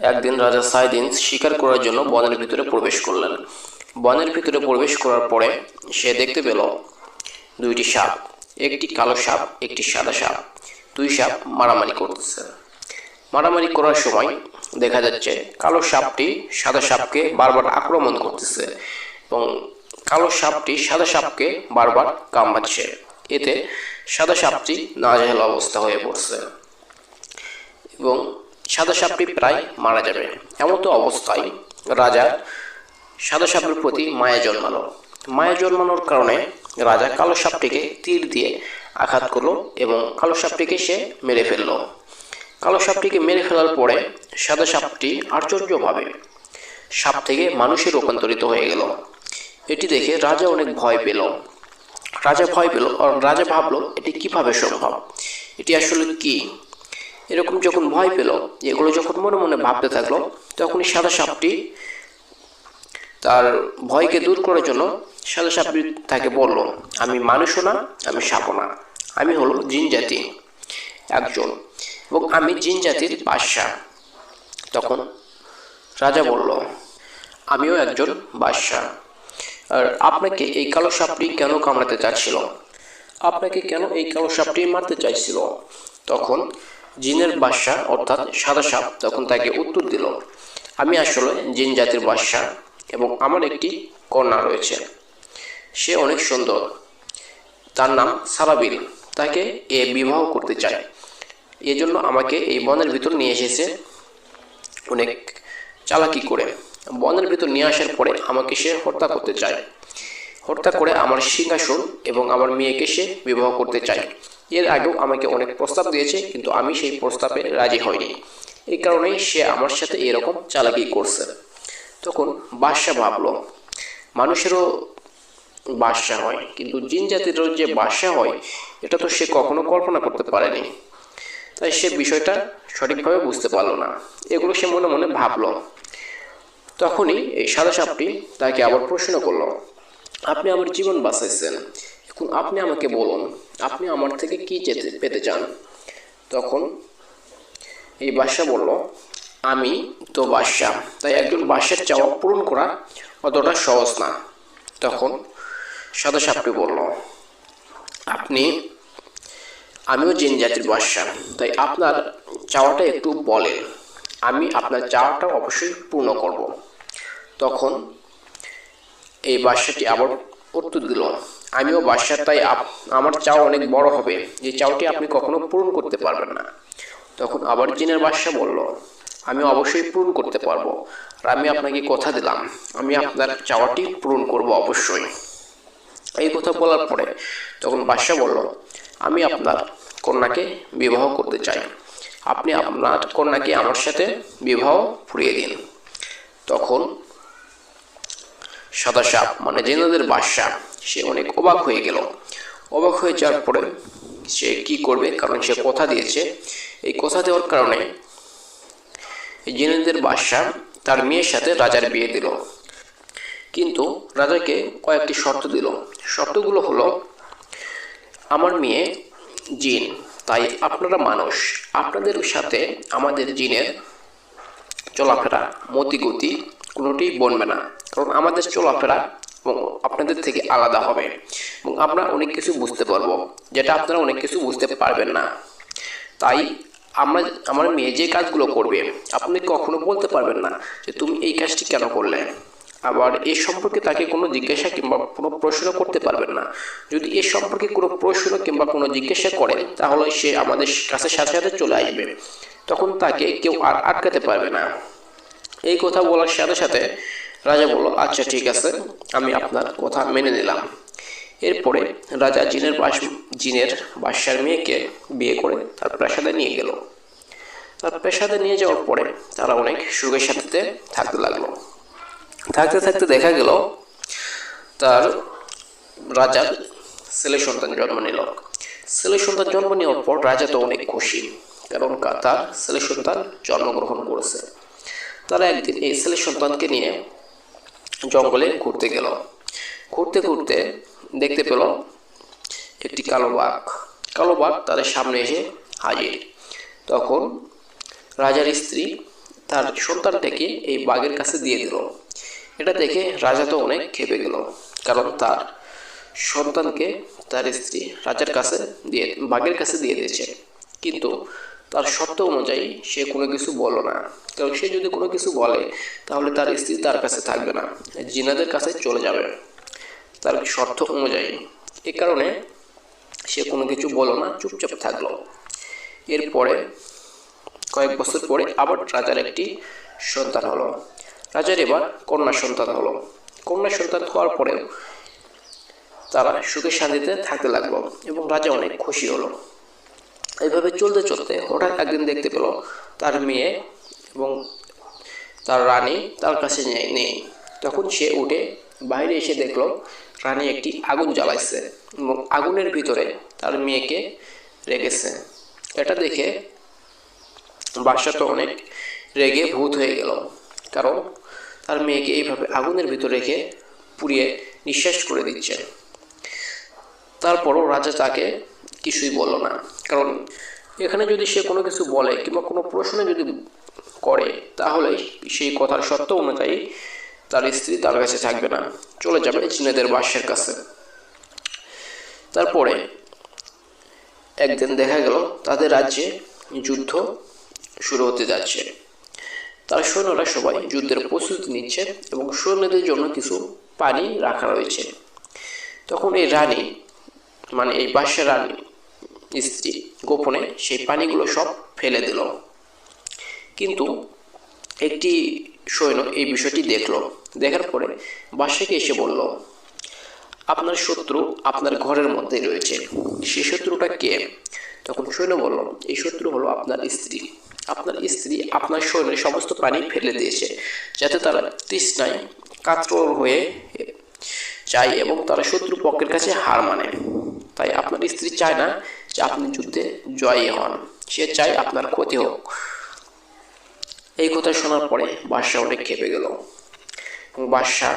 একদিন রাজা সাইদিন শিকার করার জন্য বনের ভিতরে প্রবেশ করলেন। বনের ভিতরে প্রবেশ করার পরে সে দেখতে পেল দুইটি সাপ, একটি কালো সাপ, একটি সাদা সাপ। দুই সাপ মারামারি করতেছে। মারামারি করার সময় দেখা যাচ্ছে কালো সাপটি সাদা সাপকে বারবার আক্রমণ করতেছে এবং কালো সাপটি সাদা সাপকে বারবার কামড়াচ্ছে। এতে সাদা সাপটি নাজেহাল অবস্থা হয়ে পড়ছে এবং সাদা সাপটি প্রায় মারা যাবে। এমন তো অবস্থায় রাজা সাদা সাপের প্রতি মায়া জন্মালো। মায়া জন্মানোর কারণে রাজা কালো সাপটিকে তীর দিয়ে আঘাত করল এবং কালো সাপটিকে সে মেরে ফেলল। কালো সাপটিকে মেরে ফেলার পরে সাদা সাপটি আশ্চর্যভাবে সাপ থেকে মানুষে রূপান্তরিত হয়ে গেল। এটি দেখে রাজা অনেক ভয় পেল। রাজা ভয় পেল আর রাজা ভাবলো, এটি কীভাবে সম্ভব? এটি আসলে কি? এরকম যখন ভয় পেল, এগুলো যখন মনে মনে ভাবতে থাকল, তখনই সাদা সাপটি তার ভয়কে দূর করার জন্য সাদা সাপটি তাকে বলল, আমি মানুষও না, আমি সাপও না। আমি হলো জিন জাতি, একজন। এবং আমি জিন জাতির বাদশাহ। তখন রাজা বলল, আমিও একজন বাদশাহ। আর আপনাকে এই কালো সাপটি কেন কামড়াতে চাচ্ছিল? আপনাকে কেন এই কালো সাপটি মারতে চাইছিল? তখন জিনের বাদশাহ অর্থাৎ সাদা সাপ, তখন তাকে উত্তর দিল, আমি আসলে জিন জাতির বাদশাহ এবং আমার একটি কন্যা রয়েছে। সে অনেক সুন্দর। তার নাম সারাবিল। তাকে এ বিবাহ করতে চায়। এজন্য আমাকে এই বনের ভিতর নিয়ে এসেছে অনেক চালাকি করে। বনের ভিতর নিয়ে আসার পরে আমাকে সে হত্যা করতে চায়। হত্যা করে আমার সিংহাসন এবং আমার মেয়েকে সে বিবাহ করতে চায়। এর আগেও আমাকে অনেক প্রস্তাব দিয়েছে, কিন্তু আমি সেই প্রস্তাবে রাজি হইনি। এই কারণেই সে আমার সাথে এরকম চালাকি করছে। তখন বাদশাহ ভাবলো, মানুষেরও বাদশাহ হয়, কিন্তু জিন জাতিরও যে বাদশাহ হয়, এটা তো সে কখনো কল্পনা করতে পারেনি। তাই সে বিষয়টা সঠিকভাবে বুঝতে পারল না। এগুলো সে মনে মনে ভাবলো। তখনই এই সাদা সাপটি তাকে আবার প্রশ্ন করল, আপনি আমার জীবন বাঁচাইছেন। এখন আপনি আমাকে বলুন, আপনি আমার থেকে কি যেতে পেতে চান? তখন এই বাদশাহ বলল, আমি তো বাদশাহ তাই একজন বাদশার চাওয়া পূরণ করা অতটা সহজ না। তখন সাদা সাপটি বলল, আপনি, আমিও জিন জাতির বাদশাহ তাই আপনার চাওয়াটা একটু বলেন। আমি আপনার চাওয়াটা অবশ্যই পূর্ণ করব। তখন এই বাদশাটি আবার উত্তর দিল আমিও বাদশাহ তাই আপ- আমার চাও অনেক বড় হবে। যে চাওটি আপনি কখনো পূরণ করতে পারবেন না। তখন আবার জিনের বাদশাহ বলল আমি অবশ্যই পূরণ করতে পারব। আর আমি আপনাকে কথা দিলাম আমি আপনার চাওয়াটি পূরণ করব অবশ্যই। এই কথা বলার পরে তখন বাদশাহ বলল আমি আপনার কন্যাকে বিবাহ করতে চাই। আপনি আপনার কন্যাকে আমার সাথে বিবাহ ফুরিয়ে দিন। তখন সাদা সাপ মানে জেনাদের বাদশাহ সে অনেক অবাক হয়ে গেল। অবাক হয়ে যাওয়ার পরে সে কি করবে? কারণ সে কথা দিয়েছে। এই কথা দেওয়ার কারণে জেনাদের বাদশাহ তার মেয়ের সাথে রাজার বিয়ে দিল। কিন্তু রাজাকে কয়েকটি শর্ত দিল। শর্তগুলো হলো, আমার মেয়ে জিন, তাই আপনারা মানুষ, আপনাদের সাথে আমাদের জিনের চলাফেরা, মতিগতি কোনোটি বনবে না। কারণ আমাদের চলাফেরা এবং আপনাদের থেকে আলাদা হবে। এবং আমরা অনেক কিছু বুঝতে পারব, যেটা আপনারা অনেক কিছু বুঝতে পারবেন না। তাই আমরা, আমার মেয়ে যে কাজগুলো করবে, আপনি কখনো বলতে পারবেন না যে তুমি এই কাজটি কেন করলে? আবার এ সম্পর্কে তাকে কোনো জিজ্ঞাসা কিংবা কোনো প্রশ্ন করতে পারবেন না। যদি এ সম্পর্কে কোনো প্রশ্ন কিংবা কোনো জিজ্ঞাসা করে, তাহলে সে আমাদের কাছে সাথে সাথে চলে আসবে। তখন তাকে কেউ আর আটকাতে পারবে না। এই কথা বলার সাথে সাথে রাজা বলল আচ্ছা ঠিক আছে, আমি আপনার কথা মেনে নিলাম। এরপরে রাজা জিনের বাস জিনের বাদশার মেয়েকে বিয়ে করে তার প্রাসাদে নিয়ে গেল। তার প্রাসাদে নিয়ে যাওয়ার পরে তারা অনেক সুখের সাথে থাকতে লাগল। থাকতে থাকতে দেখা গেল, তার রাজার ছেলে সন্তান জন্ম নিল। ছেলে সন্তান জন্ম নেওয়ার পর রাজা তো অনেক খুশি, কারণ তার ছেলে সন্তান জন্মগ্রহণ করেছে। তারা একদিন এই ছেলে সন্তানকে নিয়ে জঙ্গলে ঘুরতে গেল। ঘুরতে ঘুরতে দেখতে পেল একটি কালো বাঘ। কালো বাঘ তাদের সামনে এসে হাজির। তখন রাজার স্ত্রী তার সন্তানটাকে এই বাঘের কাছে দিয়ে দিল। এটা দেখে রাজা তো অনেক খেপে গেল, কারণ তার সন্তানকে তার স্ত্রী রাজার কাছে দিয়ে বাঘের কাছে দিয়ে দিয়েছে। কিন্তু তার শর্ত অনুযায়ী সে কোনো কিছু বলো না। কারণ সে যদি কোনো কিছু বলে, তাহলে তার স্ত্রী তার কাছে থাকবে না। জিনাদের কাছে চলে যাবে। তার শর্ত অনুযায়ী। এ কারণে সে কোনো কিছু বলো না, চুপচাপ থাকল। এরপরে কয়েক বছর পরে আবার রাজার একটি সন্তান হলো। রাজার এবার কন্যা সন্তান হলো। কন্যা সন্তান হওয়ার পরেও তারা সুখে শান্তিতে থাকতে লাগল এবং রাজা অনেক খুশি হলো। এইভাবে চলতে চলতে হঠাৎ একদিন দেখতে পেল তার মেয়ে এবং তার রানী তার কাছে নেই তখন সে উঠে বাইরে এসে দেখল রানী একটি আগুন জ্বালাইছে এবং আগুনের ভিতরে তার মেয়েকে রেখেছে। এটা দেখে বাদশা তো অনেক রেগে ভূত হয়ে গেল, কারণ তার মেয়েকে এইভাবে আগুনের ভিতরে রেখে পুড়িয়ে নিঃশ্বাস করে দিচ্ছে। তারপরও রাজা তাকে কিছুই বলল না। কারণ এখানে যদি সে কোনো কিছু বলে কিংবা কোনো প্রশ্ন যদি করে, তাহলে সেই কথার সত্য অনুযায়ী তার স্ত্রী তার কাছে থাকবে না। চলে যাবে চীনেদের বাদশার কাছে। তারপরে একদিন দেখা গেল, তাদের রাজ্যে যুদ্ধ শুরু হতে যাচ্ছে। তার সৈন্যরা সবাই যুদ্ধের প্রস্তুতি নিচ্ছে এবং সৈন্যদের জন্য কিছু পানি রাখা রয়েছে। তখন এই রানী মানে এই বাদশা রানী স্ত্রী গোপনে সেই পানিগুলো সব ফেলে দিল। কিন্তু একটি সৈন্য এই বিষয়টি দেখল। দেখার পরে বাদশাকে এসে বলল, আপনার শত্রু আপনার ঘরের মধ্যে রয়েছে। সেই শত্রুটা কে? তখন সৈন্য বলল, এই শত্রু হলো আপনার স্ত্রী। আপনার স্ত্রী আপনার শরীরে সমস্ত পানি ফেলে দিয়েছে, যাতে তারা তৃষ্ণায় কাতর হয়ে চায় এবং তারা শত্রু পক্ষের কাছে হার মানে। তাই আপনার স্ত্রী চায় না আপনি যুদ্ধে জয়ী হন, সে চাই আপনার ক্ষতি হোক। এই কথা শোনার পরে বাদশাহ অনেক খেপে গেল বাদশাহ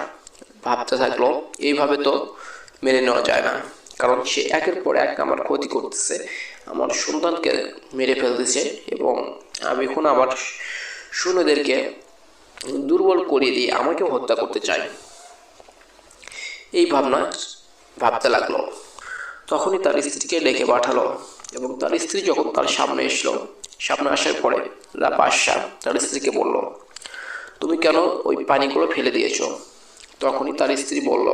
ভাবতে থাকল, এইভাবে তো মেনে নেওয়া যায় না। কারণ সে একের পর এক আমার ক্ষতি করতেছে, আমার সন্তানকে মেরে ফেলতেছে এবং আমি এখন আবার সৈন্যদেরকে দুর্বল করিয়ে দিয়ে আমাকেও হত্যা করতে চাই। এই ভাবনা ভাবতে লাগল। তখনই তার স্ত্রীকে ডেকে পাঠালো এবং তার স্ত্রী যখন তার সামনে এসলো, সামনে আসার পরে বাদশাহ তার স্ত্রীকে বলল, তুমি কেন ওই পানিগুলো ফেলে দিয়েছ? তখনই তার স্ত্রী বলল,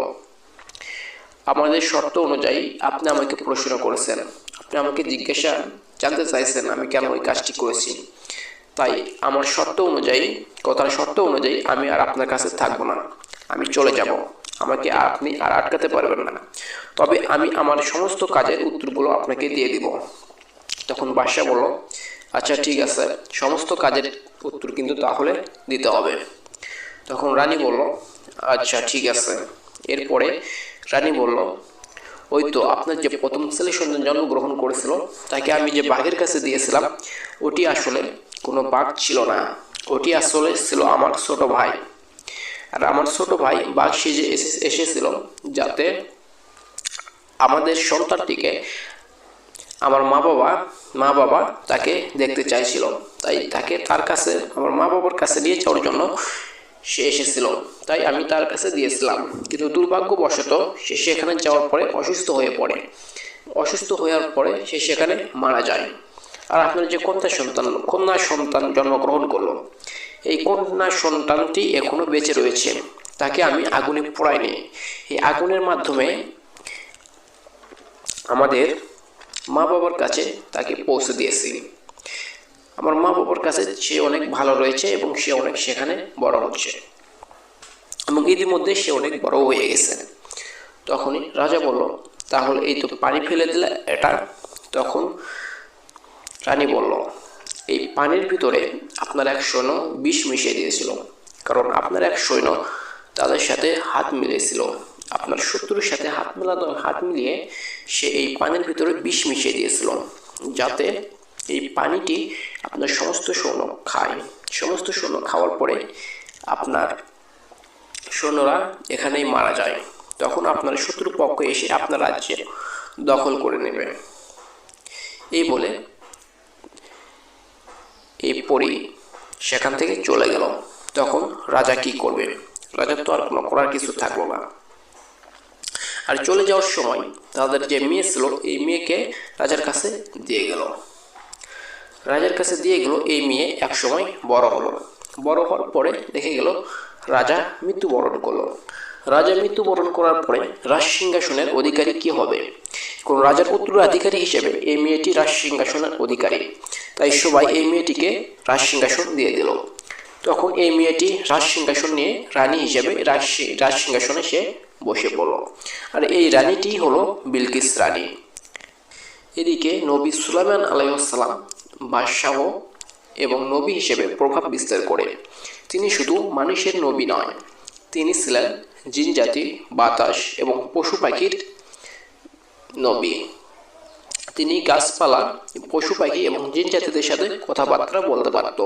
আমাদের শর্ত অনুযায়ী আপনি আমাকে প্রশ্ন করেছেন। আপনি আমাকে জিজ্ঞাসা জানতে চাইছেন আমি কেন ওই কাজটি করেছি। তাই আমার শর্ত অনুযায়ী, কথার শর্ত অনুযায়ী আমি আর আপনার কাছে থাকব না। আমি চলে যাব। আমাকে আপনি আর আটকাতে পারবেন না। তবে আমি আমার সমস্ত কাজের উত্তরগুলো আপনাকে দিয়ে দিব। তখন বাদশাহ বলল আচ্ছা ঠিক আছে। সমস্ত কাজের উত্তর কিন্তু তাহলে দিতে হবে। তখন রানী বলল আচ্ছা ঠিক আছে। এরপরে রানী বলল, ওই তো, আপনার যে প্রথম ছেলে সন্তান জন্মগ্রহণ করেছিল, তাকে আমি যে বাঘের কাছে দিয়েছিলাম, ওটি আসলে কোনো বাঘ ছিল না। ওটি আসলে ছিল আমার ছোট ভাই। আর আমার ছোট ভাই বাঘ সেজে এসে- এসেছিল, যাতে আমাদের সন্তানটিকে আমার মা বাবা মা বাবা তাকে দেখতে চাইছিল। তাই তাকে তার কাছে, আমার মা বাবার কাছে নিয়ে যাওয়ার জন্য সে এসেছিল। তাই আমি তার কাছে দিয়েছিলাম। কিন্তু দুর্ভাগ্যবশত সে সেখানে যাওয়ার পরে অসুস্থ হয়ে পড়ে। অসুস্থ হওয়ার পরে সে সেখানে মারা যায়। আর আপনার যে কন্যা সন্তান কন্যা সন্তান জন্মগ্রহণ করল, এই কন্যা সন্তানটি এখনও বেঁচে রয়েছে। তাকে আমি আগুনে পোড়াইনি। এই আগুনের মাধ্যমে আমাদের মা বাবার কাছে তাকে পৌঁছে দিয়েছি। আমার মা বাবার কাছে সে অনেক ভালো রয়েছে এবং সে অনেক সেখানে বড় হচ্ছে। এবং ইতিমধ্যে সে অনেক বড় হয়ে গেছে। তখনই রাজা বলল, তাহলে এই তো পানি ফেলে দিলে এটা? তখন রানী বলল, এই পানির ভিতরে আপনার এক সৈন্য বিষ মিশিয়ে দিয়েছিল, কারণ আপনার এক সৈন্য তাদের সাথে হাত মিলিয়েছিল আপনার শত্রুর সাথে হাত মেলানো হাত মিলিয়ে সে এই পানির ভিতরে বিষ মিশিয়ে দিয়েছিল, যাতে এই পানিটি আপনার সমস্ত সৈন্য খায়। সমস্ত সৈন্য খাওয়ার পরে আপনার সৈন্যরা এখানেই মারা যায়। তখন আপনার শত্রুপক্ষ এসে আপনার রাজ্যে দখল করে নেবে। এই বলে এই পরি সেখান থেকে চলে গেল। তখন রাজা কি করবে? রাজার তো আর কোনো করার কিছু থাকল না। আর চলে যাওয়ার সময় তাদের যে মেয়ে ছিল, এই মেয়েকে রাজার কাছে দিয়ে গেল। রাজার কাছে দিয়ে গেল, এই মেয়ে এক সময় বড় হলো। বড় হওয়ার পরে দেখে গেল, রাজা মৃত্যুবরণ করল। রাজা মৃত্যুবরণ করার পরে রাজ সিংহাসনের অধিকারী কি হবে? কোন রাজার পুত্র উত্তরাধিকারী হিসেবে এই মেয়েটি রাজ সিংহাসনের অধিকারী। তাই সবাই এই মেয়েটিকে রাজ সিংহাসন দিয়ে দিল। তখন এই মেয়েটি রাজ সিংহাসন নিয়ে রানী হিসেবে রাজ সিংহাসনে সে বসে পড়ল। আর এই রানীটি হলো বিলকিস রানী। এদিকে নবী সুলাইমান আলাইসালাম বাদশাহ এবং নবী হিসেবে প্রভাব বিস্তার করে। তিনি শুধু মানুষের নবী নয়, তিনি ছিলেন জিন জাতি বাতাস এবং পশু পাখির নবী। তিনি গাছপালা, পশু পাখি এবং জিন জাতিদের সাথে কথাবার্তা বলতে পারত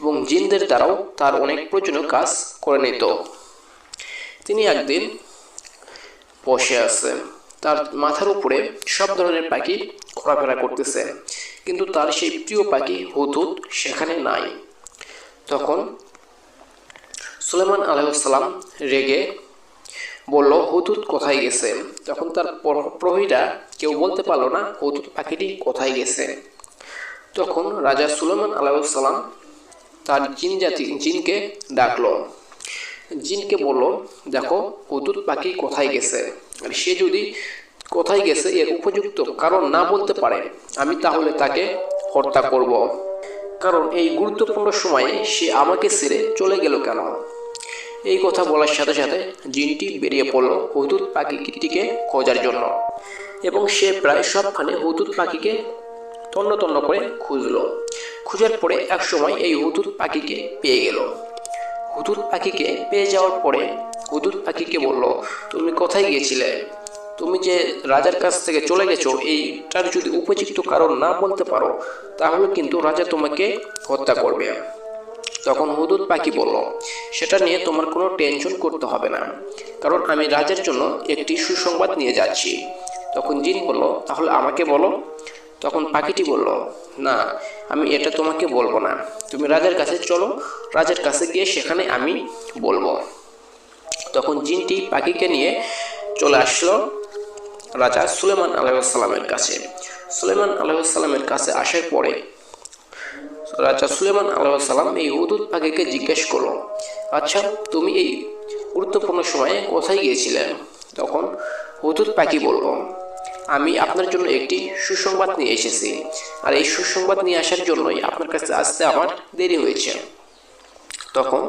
এবং জিনদের দ্বারাও তার অনেক প্রয়োজনীয় কাজ করে নিত। তিনি একদিন বসে আছে, তার মাথার উপরে সব ধরনের পাখি ঘোরাফেরা করতেছে, কিন্তু তার সেই প্রিয় পাখি হুদুদ সেখানে নাই। তখন সুলেমান আলাইসাল্লাম রেগে বলল হুদুদ কোথায় গেছে? তখন তার প্রহরীরা কেউ বলতে পারল না হুদুদ পাখিটি কোথায় গেছে? তখন রাজা সুলেমান আলাইসাল্লাম তার জিন জাতি, জিনকে ডাকলো। জিনকে বলল, দেখো, হুতুত পাখি কোথায় গেছে? আর সে যদি কোথায় গেছে, এর উপযুক্ত কারণ না বলতে পারে, আমি তাহলে তাকে হত্যা করব। কারণ এই গুরুত্বপূর্ণ সময়ে সে আমাকে ছেড়ে চলে গেল কেন? এই কথা বলার সাথে সাথে জিনটি বেরিয়ে পড়ল হুদুদ পাখিটিকে খোঁজার জন্য এবং সে প্রায় সবখানে হুদুদ পাখিকে তন্ন তন্ন করে খুঁজলো। খুঁজার পরে এক সময় এই হুদুদ পাখিকে পেয়ে গেল। হুদুদ পাখিকে পেয়ে যাওয়ার পরে হুদুদ পাখিকে বলল, তুমি কোথায় গিয়েছিলে? তুমি যে রাজার কাছ থেকে চলে গেছো, এইটার যদি উপযুক্ত কারণ না বলতে পারো, তাহলে কিন্তু রাজা তোমাকে হত্যা করবে। তখন হুদুদ পাখি বলল, সেটা নিয়ে তোমার কোনো টেনশন করতে হবে না, কারণ আমি রাজার জন্য একটি সুসংবাদ নিয়ে যাচ্ছি। তখন জিন বলল, তাহলে আমাকে বলো? তখন পাখিটি বলল, না, আমি এটা তোমাকে বলব না। তুমি রাজার কাছে চলো, রাজার কাছে গিয়ে সেখানে আমি বলব। তখন জিনটি পাখিকে নিয়ে চলে আসলো। রাজা সুলেমান আলাইসাল্লামের কাছে। সুলেমান আলাইসাল্লামের কাছে আসার পরে রাজা সুলেমান আলাইসাল্লাম এই হুদুদ পাখিকে জিজ্ঞেস করল আচ্ছা তুমি এই গুরুত্বপূর্ণ সময়ে কোথায় গিয়েছিলেন তখন হুদুদ পাখি বলল, আমি আপনার জন্য একটি সুসংবাদ নিয়ে এসেছি। আর এই সুসংবাদ নিয়ে আসার জন্যই আপনার কাছে আসতে আমার দেরি হয়েছে। তখন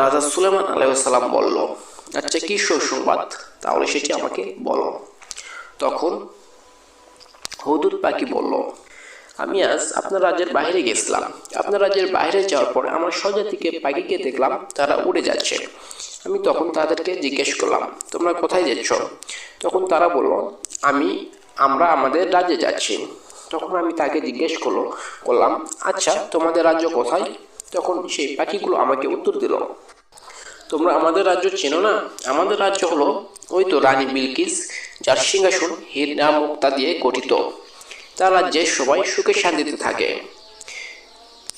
রাজা সুলেমান আলাইসাল্লাম বলল আচ্ছা কি সুসংবাদ? তাহলে সেটি আমাকে বলো। তখন হদুদ পাখি বলল, আমি আজ আপনার রাজ্যের বাইরে গেছিলাম। আপনার রাজ্যের বাইরে যাওয়ার পর আমার স্বজাতিকে পাখিকে দেখলাম, তারা উড়ে যাচ্ছে। আমি তখন তাদেরকে জিজ্ঞেস করলাম, তোমরা কোথায় যাচ্ছ? তখন তারা বলল, আমি, আমরা আমাদের রাজ্যে যাচ্ছি। তখন আমি তাকে জিজ্ঞেস করল, করলাম আচ্ছা তোমাদের রাজ্য কোথায়? তখন সেই পাখিগুলো আমাকে উত্তর দিল তোমরা আমাদের রাজ্য চেনো না? আমাদের রাজ্য হলো ওই তো রানী বিলকিস, যার সিংহাসন হীরা মুক্তা দিয়ে গঠিত। তার রাজ্যে সবাই সুখে শান্তিতে থাকে।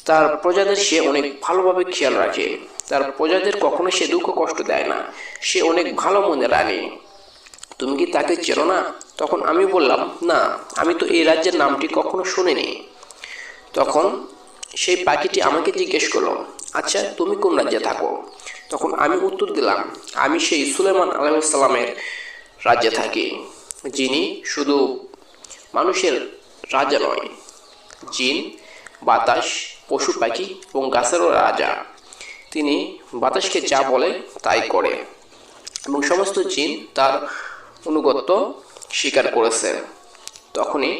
তার প্রজাদের সে অনেক ভালোভাবে খেয়াল রাখে। তার প্রজাদের কখনো সে দুঃখ কষ্ট দেয় না। সে অনেক ভালো মনে রানী। তুমি কি তাকে চেনো না? তখন আমি বললাম, না, আমি তো এই রাজ্যের নামটি কখনো শুনিনি। তখন সেই পাখিটি আমাকে জিজ্ঞেস করল আচ্ছা তুমি কোন রাজ্যে থাকো? তখন আমি উত্তর দিলাম, আমি সেই সুলেমান আলাইসাল্লামের রাজ্যে থাকি, যিনি শুধু মানুষের রাজা নয়, জিন, বাতাস, পশু পাখি এবং গাছেরও রাজা। তিনি বাতাসকে যা বলে তাই করে এবং সমস্ত জিন তার অনুগত্য স্বীকার করেছে। তখনই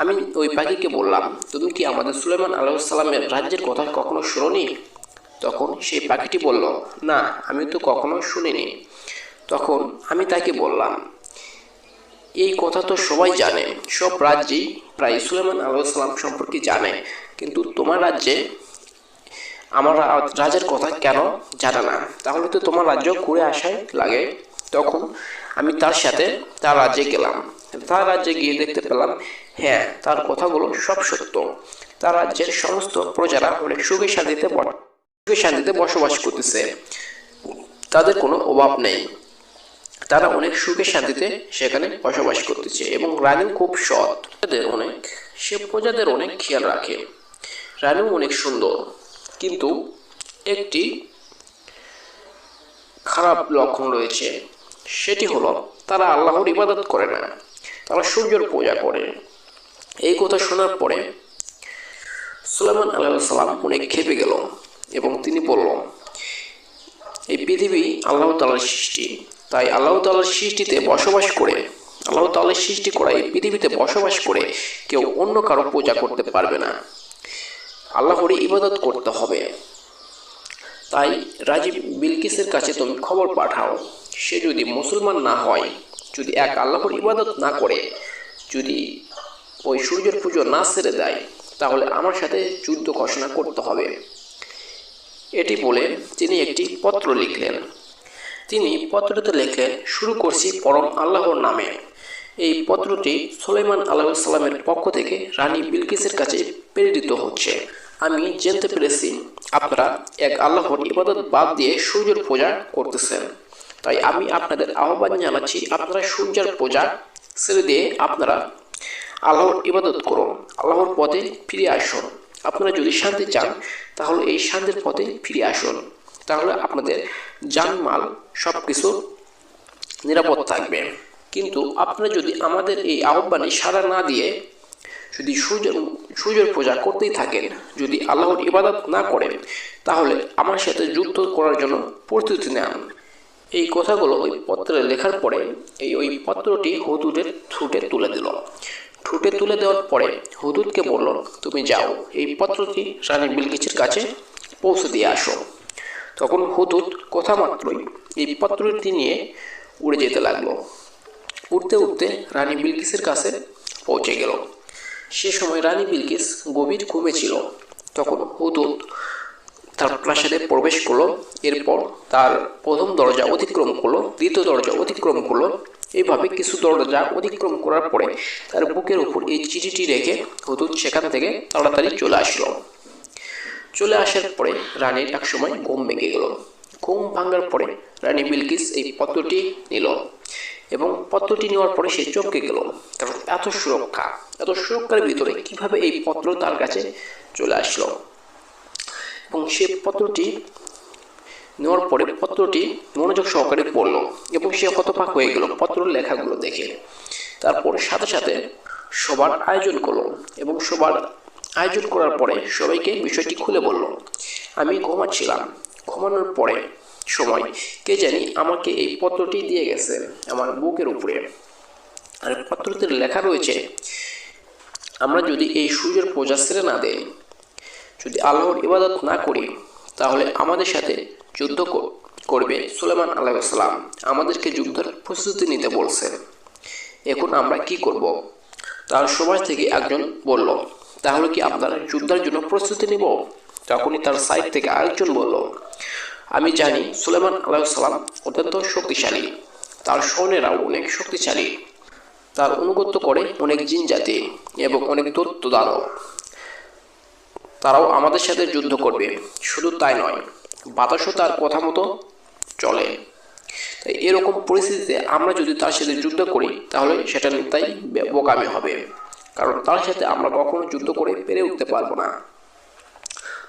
আমি ওই পাখিকে বললাম, তুমি কি আমাদের সুলেমান আলাইসাল্লামের রাজ্যের কথা কখনো শুনোনি? তখন সেই পাখিটি বলল, না, আমি তো কখনো শুনিনি। তখন আমি তাকে বললাম, এই কথা তো সবাই জানে, সব রাজ্যেই প্রায় সুলেমান আলাইসাল্লাম সম্পর্কে জানে। কিন্তু তোমার রাজ্যে, আমার রাজের কথা কেন জানে না? তাহলে তো তোমার রাজ্য ঘুরে আসায় লাগে। তখন আমি তার সাথে তার রাজ্যে গেলাম। তার রাজ্যে গিয়ে দেখতে পেলাম হ্যাঁ তার কথাগুলো সব সত্য। তার রাজ্যের সমস্ত প্রজারা অনেক সুখে শান্তিতে ব- সুখে শান্তিতে বসবাস করতেছে। তাদের কোনো অভাব নেই। তারা অনেক সুখে শান্তিতে সেখানে বসবাস করতেছে এবং রানী খুব সৎ। প্রজাদের অনেক, সে প্রজাদের অনেক খেয়াল রাখে। রানীও অনেক সুন্দর। কিন্তু একটি খারাপ লক্ষণ রয়েছে। সেটি হলো তারা আল্লাহর ইবাদত করে না। তারা সূর্যের পূজা করে। এই কথা শোনার পরে সুলাইমান আলাইসাল্লাম অনেক খেপে গেল। এবং তিনি বলল, এই পৃথিবী আল্লাহ তালার সৃষ্টি। তাই আল্লাহ তালার সৃষ্টিতে বসবাস করে, আল্লাহ তালার সৃষ্টি করা এই পৃথিবীতে বসবাস করে কেউ অন্য কারও পূজা করতে পারবে না। আল্লাহর ইবাদত করতে হবে। তাই রাজীব বিলকিসের কাছে তুমি খবর পাঠাও। সে যদি মুসলমান না হয়, যদি এক আল্লাহর ইবাদত না করে, যদি ওই সূর্যের পুজো না ছেড়ে দেয়, তাহলে আমার সাথে যুদ্ধ ঘোষণা করতে হবে। এটি বলে তিনি একটি পত্র লিখলেন। তিনি পত্রতে লিখলেন, শুরু করছি পরম আল্লাহর নামে। এই পত্রটি সুলাইমান আল্লাহ সাল্লামের পক্ষ থেকে রানী বিলকিসের কাছে প্রেরিত হচ্ছে। আমি জানতে পেরেছি, আপনারা এক আল্লাহর ইবাদত বাদ দিয়ে সূর্যের পূজা করতেছেন। তাই আমি আপনাদের আহ্বান জানাচ্ছি, আপনারা সূর্যের পূজা ছেড়ে দিয়ে আপনারা আল্লাহর ইবাদত করুন। আল্লাহর পথে ফিরে আসুন। আপনারা যদি শান্তি চান, তাহলে এই শান্তির পথে ফিরে আসুন। তাহলে আপনাদের জানমাল সব কিছু নিরাপদ থাকবে। কিন্তু আপনারা যদি আমাদের এই আহ্বানে সাড়া না দিয়ে যদি সূর্যের সূর্যের পূজা করতেই থাকেন, যদি আল্লাহর ইবাদত না করেন, তাহলে আমার সাথে যুদ্ধ করার জন্য প্রস্তুতি নেন। এই কথাগুলো ওই পত্রে লেখার পরে এই ওই পত্রটি হুদুদের ঠুটে তুলে দিল। ঠুটে তুলে দেওয়ার পরে হুদুদকে বলল, তুমি যাও, এই পত্রটি রানী বিলকিসের কাছে পৌঁছে দিয়ে আসো। তখন হুদুদ কথা মাত্রই এই পত্রটি নিয়ে উড়ে যেতে লাগল। উঠতে উঠতে রানী বিলকিসের কাছে পৌঁছে গেল। সে সময় রানী বিলকিস গভীর ঘুমে ছিল। তখন হুদুদ তার প্রাসাদে প্রবেশ করল। এরপর তার প্রথম দরজা অতিক্রম করল, দ্বিতীয় দরজা অতিক্রম করল এইভাবে কিছু দরজা অতিক্রম করার পরে তার বুকের উপর এই চিঠিটি রেখে হুদুদ সেখান থেকে তাড়াতাড়ি চলে আসলো। চলে আসার পরে রানীর এক সময় ঘুম ভেঙে গেল। ঘুম ভাঙার পরে রানী বিলকিস এই পত্রটি নিল এবং পত্রটি নেওয়ার পরে সে চমকে গেল। কারণ এত সুরক্ষা, এত সুরক্ষার ভিতরে কীভাবে এই পত্র তার কাছে চলে আসলো? এবং সে পত্রটি নেওয়ার পরে পত্রটি মনোযোগ সহকারে পড়ল এবং সে হতপাক হয়ে গেল পত্র লেখাগুলো দেখে। তারপর সাথে সাথে সবার আয়োজন করল এবং সবার আয়োজন করার পরে সবাইকে বিষয়টি খুলে বলল, আমি ঘুমাচ্ছিলাম। ঘুমানোর পরে সময়, কে জানি আমাকে এই পত্রটি দিয়ে গেছে আমার বুকের উপরে। আর পত্রতে লেখা রয়েছে, আমরা যদি এই সূর্যের পূজা ছেড়ে না দেই, যদি আল্লাহর ইবাদত না করি, তাহলে আমাদের সাথে যুদ্ধ করবে সুলেমান আলাইসালাম আমাদেরকে যুদ্ধের প্রস্তুতি নিতে বলছে। এখন আমরা কি করব? তার সমাজ থেকে একজন বলল, তাহলে কি আপনারা যুদ্ধের জন্য প্রস্তুতি নিব? তখনই তার সাইড থেকে আরেকজন বলল, আমি জানি সুলেমান আলাইসালাম অত্যন্ত শক্তিশালী। তার সৈন্যরাও অনেক শক্তিশালী। তার অনুগত্য করে অনেক জিন জাতি এবং অনেক দত্ত দানব তারাও আমাদের সাথে যুদ্ধ করবে। শুধু তাই নয় বাতাসও তার কথা মতো চলে। তাই এরকম পরিস্থিতিতে আমরা যদি তার সাথে যুদ্ধ করি, তাহলে সেটা তাই বোকামি হবে। কারণ তার সাথে আমরা কখনো যুদ্ধ করে পেরে উঠতে পারব না।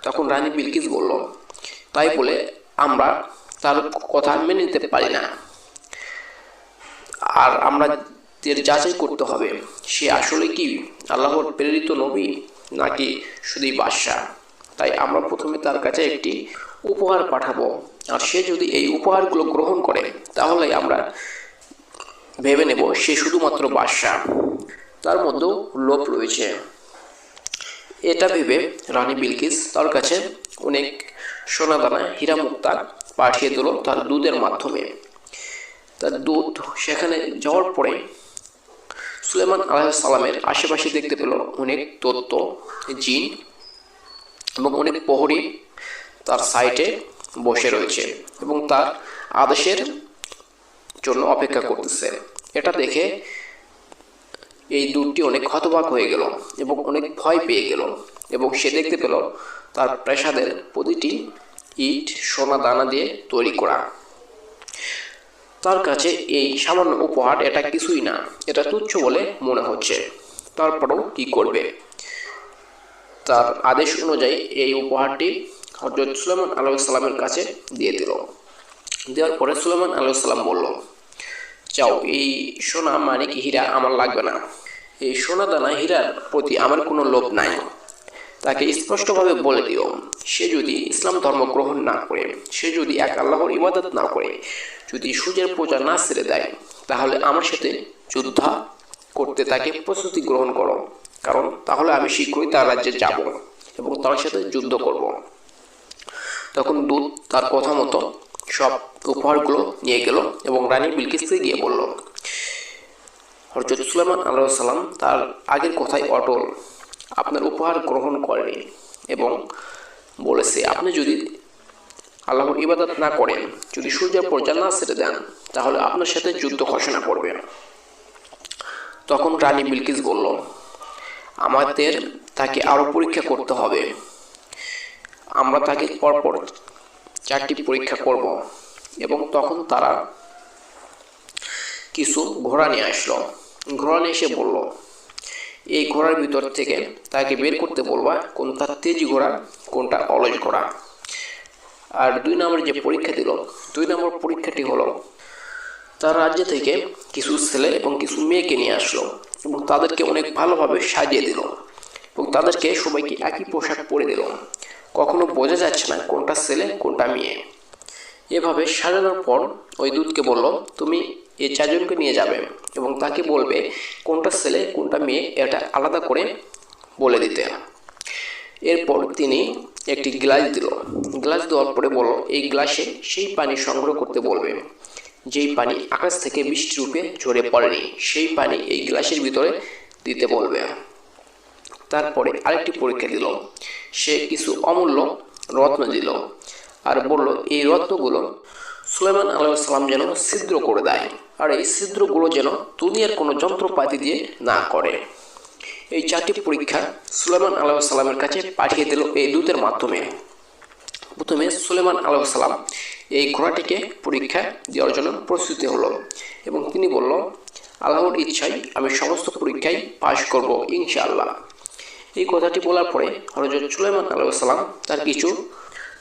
তখন রানী বিলকিস বলল, তাই বলে আমরা তার কথা মেনে নিতে পারি না। আর আমরা এর যাচাই করতে হবে। সে আসলে কি, আল্লাহর প্রেরিত নবী নাকি শুধুই বাদশাহ তাই আমরা প্রথমে তার কাছে একটি উপহার পাঠাবো। আর সে যদি এই উপহারগুলো গ্রহণ করে, তাহলে আমরা ভেবে নেব সে শুধুমাত্র বাদশাহ। তার মধ্যেও লোভ রয়েছে। এটা ভেবে রানী বিলকিস তার কাছে অনেক সোনাদানা হীরা মুক্তা পাঠিয়ে দিল তার দুধের মাধ্যমে। তার দুধ সেখানে যাওয়ার পরে সুলেমান আলাহ সালামের আশেপাশে দেখতে পেল অনেক তত্ত্ব, জিন এবং অনেক প্রহরী তার সাইটে বসে রয়েছে এবং তার আদেশের জন্য অপেক্ষা করতেছে। এটা দেখে এই দুধটি অনেক হতবাক হয়ে গেল এবং অনেক ভয় পেয়ে গেল এবং সে দেখতে পেল তার প্রাসাদের প্রতিটি ইট, সোনা, দানা দিয়ে তৈরি করা। তার কাছে এই সামান্য উপহার এটা কিছুই না, এটা তুচ্ছ বলে মনে হচ্ছে। তারপরেও কি করবে? তার আদেশ অনুযায়ী এই উপহারটি হজরত সুলেমান আলাইসাল্লামের কাছে দিয়ে দিল। দেওয়ার পরে সুলেমান আলাইসাল্লাম বলল চাও এই সোনা মানে কি হীরা আমার লাগবে না। এই সোনা দানা হীরার প্রতি আমার কোনো লোভ নাই। তাকে স্পষ্টভাবে বলে দিও, সে যদি ইসলাম ধর্ম গ্রহণ না করে, সে যদি এক আল্লাহর ইবাদত না করে, যদি সূর্যের পূজা না ছেড়ে দেয়, তাহলে আমার সাথে যুদ্ধ করতে তাকে প্রস্তুতি গ্রহণ করো। কারণ তাহলে আমি শীঘ্রই তার রাজ্যে যাব এবং তার সাথে যুদ্ধ করব। তখন দূত তার কথা মতো সব উপহারগুলো নিয়ে গেল এবং রানী বিলকিসকে গিয়ে বলল হরজত আল্লাহ সাল্লাম তার আগের কথাই অটল। আপনার উপহার গ্রহণ করেনি এবং বলেছে, আপনি যদি আল্লাহর ইবাদত না করেন, যদি সূর্যের পর্যা না ছেড়ে দেন, তাহলে আপনার সাথে যুদ্ধ ঘোষণা করবে। তখন রানী বিলকিস বলল, আমাদের তাকে আরও পরীক্ষা করতে হবে। আমরা তাকে পরপর চারটি পরীক্ষা করব। এবং তখন তারা কিছু ঘোড়া নিয়ে আসলো। ঘোড়া নিয়ে এসে বলল, এই ঘোড়ার ভিতর থেকে তাকে বের করতে বলবা, কোনটা তেজি ঘোড়া, কোনটা অলস ঘোড়া। আর দুই নম্বর যে পরীক্ষা দিল, দুই নম্বর পরীক্ষাটি হলো, তার রাজ্য থেকে কিছু ছেলে এবং কিছু মেয়েকে নিয়ে আসলো এবং তাদেরকে অনেক ভালোভাবে সাজিয়ে দিল এবং তাদেরকে সবাইকে একই পোশাক পরে দিল। কখনো বোঝা যাচ্ছে না কোনটা ছেলে, কোনটা মেয়ে। এভাবে সাজানোর পর ওই দুধকে বলল, তুমি এই চারজনকে নিয়ে যাবে এবং তাকে বলবে কোনটা ছেলে, কোনটা মেয়ে, এটা আলাদা করে বলে দিতে। এরপর তিনি একটি গ্লাস দিল। গ্লাস দেওয়ার পরে বলল, এই গ্লাসে সেই পানি সংগ্রহ করতে বলবে। যেই পানি আকাশ থেকে বৃষ্টি রূপে ঝরে পড়েনি, সেই পানি এই গ্লাসের ভিতরে দিতে বলবে। তারপরে আরেকটি পরীক্ষা দিল। সে কিছু অমূল্য রত্ন দিল আর বলল, এই রত্নগুলো সুলেমান আলাইসাল্লাম যেন ছিদ্র করে দেয় আর এই ছিদ্রগুলো যেন দুনিয়ার কোনো যন্ত্রপাতি দিয়ে না করে। এই চারটি পরীক্ষা সুলেমান আলাইসাল্লামের কাছে পাঠিয়ে দিল এই দূতের মাধ্যমে। প্রথমে সুলেমান আলাইসাল্লাম এই ঘোড়াটিকে পরীক্ষা দেওয়ার জন্য প্রস্তুতি হলো এবং তিনি বলল, আল্লাহর ইচ্ছায় আমি সমস্ত পরীক্ষায় পাশ করব ইনশাআল্লাহ। এই কথাটি বলার পরে হরজত সুলেমান আলাইসাল্লাম তার কিছু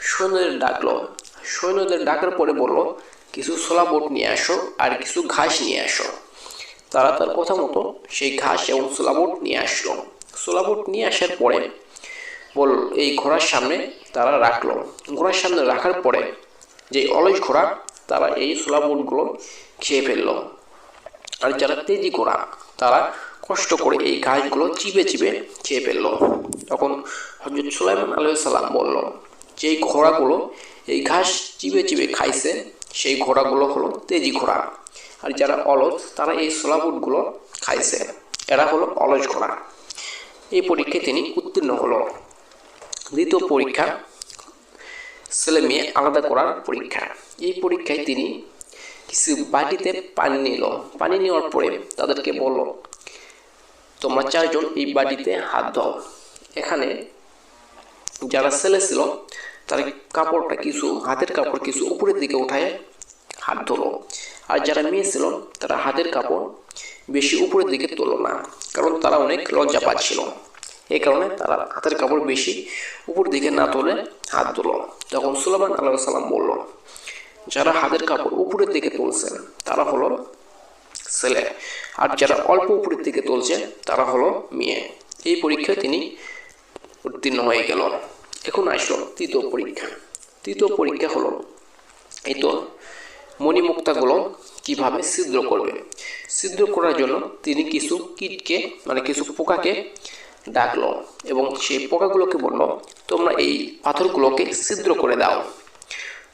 সৈন্যদের ডাকলো। সৈন্যদের ডাকার পরে বলল, কিছু ছোলা বোট নিয়ে আসো আর কিছু ঘাস নিয়ে আসো। তারা তার কথা মতো সেই ঘাস এবং ছোলা বোট নিয়ে আসলো। ছোলা বোট নিয়ে আসার পরে বল, এই ঘোড়ার সামনে তারা রাখল। ঘোড়ার সামনে রাখার পরে যে অলস ঘোড়া, তারা এই ছোলা বোটগুলো খেয়ে ফেলল। আর যারা তেজি ঘোড়া, তারা কষ্ট করে এই ঘাসগুলো চিবে চিবে খেয়ে ফেলল। তখন হজরত সুলাইমান আলাইসাল্লাম বলল, যেই ঘোড়াগুলো এই ঘাস চিবে চিবে খাইছে, সেই ঘোড়াগুলো হলো তেজি ঘোড়া। আর যারা অলস, তারা এই সোলাবুটগুলো খাইছে। এরা হলো অলস ঘোড়া। এই পরীক্ষায় তিনি উত্তীর্ণ হলো। দ্বিতীয় পরীক্ষা, ছেলে মেয়ে আলাদা করার পরীক্ষা। এই পরীক্ষায় তিনি কিছু বাটিতে পানি নিল। পানি নেওয়ার পরে তাদেরকে বলল তোমরা চারজন এই বাটিতে হাত দাও এখানে যারা ছেলে ছিল তার কাপড়টা কিছু, হাতের কাপড় কিছু উপরের দিকে উঠায় হাত ধরো আর যারা মেয়ে ছিল, তারা হাতের কাপড় বেশি উপরের দিকে তোলো না, কারণ তারা অনেক লজ্জা পাচ্ছিল এই কারণে তারা হাতের কাপড় বেশি উপর দিকে না তোলে হাত তোলো তখন সুলামান আল্লাহ সাল্লাম বলল, যারা হাতের কাপড় উপরের দিকে তুলছেন তারা হলো ছেলে। আর যারা অল্প উপরের দিকে তুলছে তারা হলো মেয়ে। এই পরীক্ষায় তিনি উত্তীর্ণ হয়ে গেল। এখন আসলো তৃতীয় পরীক্ষা। তৃতীয় পরীক্ষা হলো, এই তো মণিমুক্তাগুলো কীভাবে ছিদ্র করবে? ছিদ্র করার জন্য তিনি কিছু কীটকে মানে কিছু পোকাকে ডাকলো এবং সেই পোকাগুলোকে বলল, তোমরা এই পাথরগুলোকে ছিদ্র করে দাও।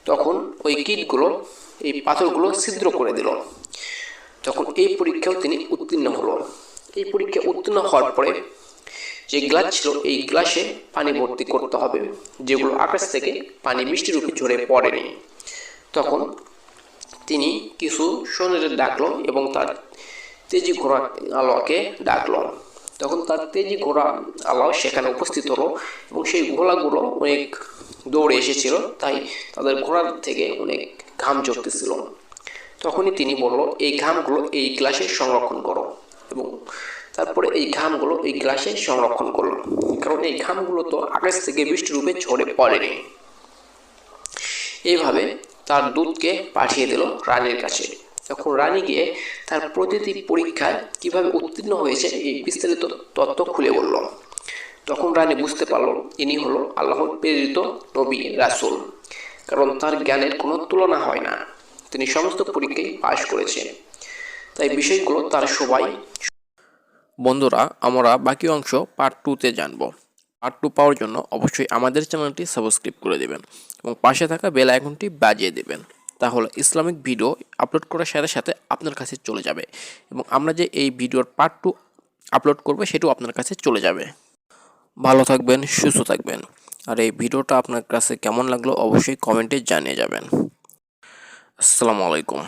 তখন ওই কীটগুলো, এই পাথরগুলো ছিদ্র করে দিল। তখন এই পরীক্ষাও তিনি উত্তীর্ণ হলো এই পরীক্ষা উত্তীর্ণ হওয়ার পরে যে গ্লাস ছিল, এই গ্লাসে পানি ভর্তি করতে হবে, যেগুলো আকাশ থেকে পানি বৃষ্টির রূপে ঝরে পড়েনি। তখন তিনি কিছু সৈন্যদের ডাকলো এবং তার তেজি ঘোড়া আলোকে ডাকলো। তখন তার তেজি ঘোড়া আলো সেখানে উপস্থিত হলো এবং সেই ঘোড়াগুলো অনেক দৌড়ে এসেছিল, তাই তাদের ঘোড়ার থেকে অনেক ঘাম জমতেছিল তখনই তিনি বলল, এই ঘামগুলো এই গ্লাসে সংরক্ষণ করো। এবং তারপরে এই ঘামগুলো এই গ্লাসে সংরক্ষণ করল। কারণ এই ঘামগুলো তো আকাশ থেকে বৃষ্টি রূপে ঝরে পড়েনি। এইভাবে তার দুধকে পাঠিয়ে দিল রানীর কাছে। তখন রানী গিয়ে তার প্রতিটি পরীক্ষায় কীভাবে উত্তীর্ণ হয়েছে এই বিস্তারিত তত্ত্ব খুলে বলল। তখন রানী বুঝতে পারল, ইনি হলো আল্লাহর প্রেরিত নবী রাসুল। কারণ তার জ্ঞানের কোনো তুলনা হয় না। তিনি সমস্ত পরীক্ষায় পাশ করেছেন। তাই বিষয়গুলো তার সবাই বন্ধুরা, আমরা বাকি অংশ পার্ট টুতে জানব। পার্ট টু পাওয়ার জন্য অবশ্যই আমাদের চ্যানেলটি সাবস্ক্রাইব করে দেবেন এবং পাশে থাকা বেল আইকনটি বাজিয়ে দেবেন। তাহলে ইসলামিক ভিডিও আপলোড করার সাথে সাথে আপনার কাছে চলে যাবে এবং আমরা যে এই ভিডিওর পার্ট টু আপলোড করব সেটাও আপনার কাছে চলে যাবে। ভালো থাকবেন, সুস্থ থাকবেন। আর এই ভিডিওটা আপনার কাছে কেমন লাগল অবশ্যই কমেন্টে জানিয়ে যাবেন। আসসালামু আলাইকুম।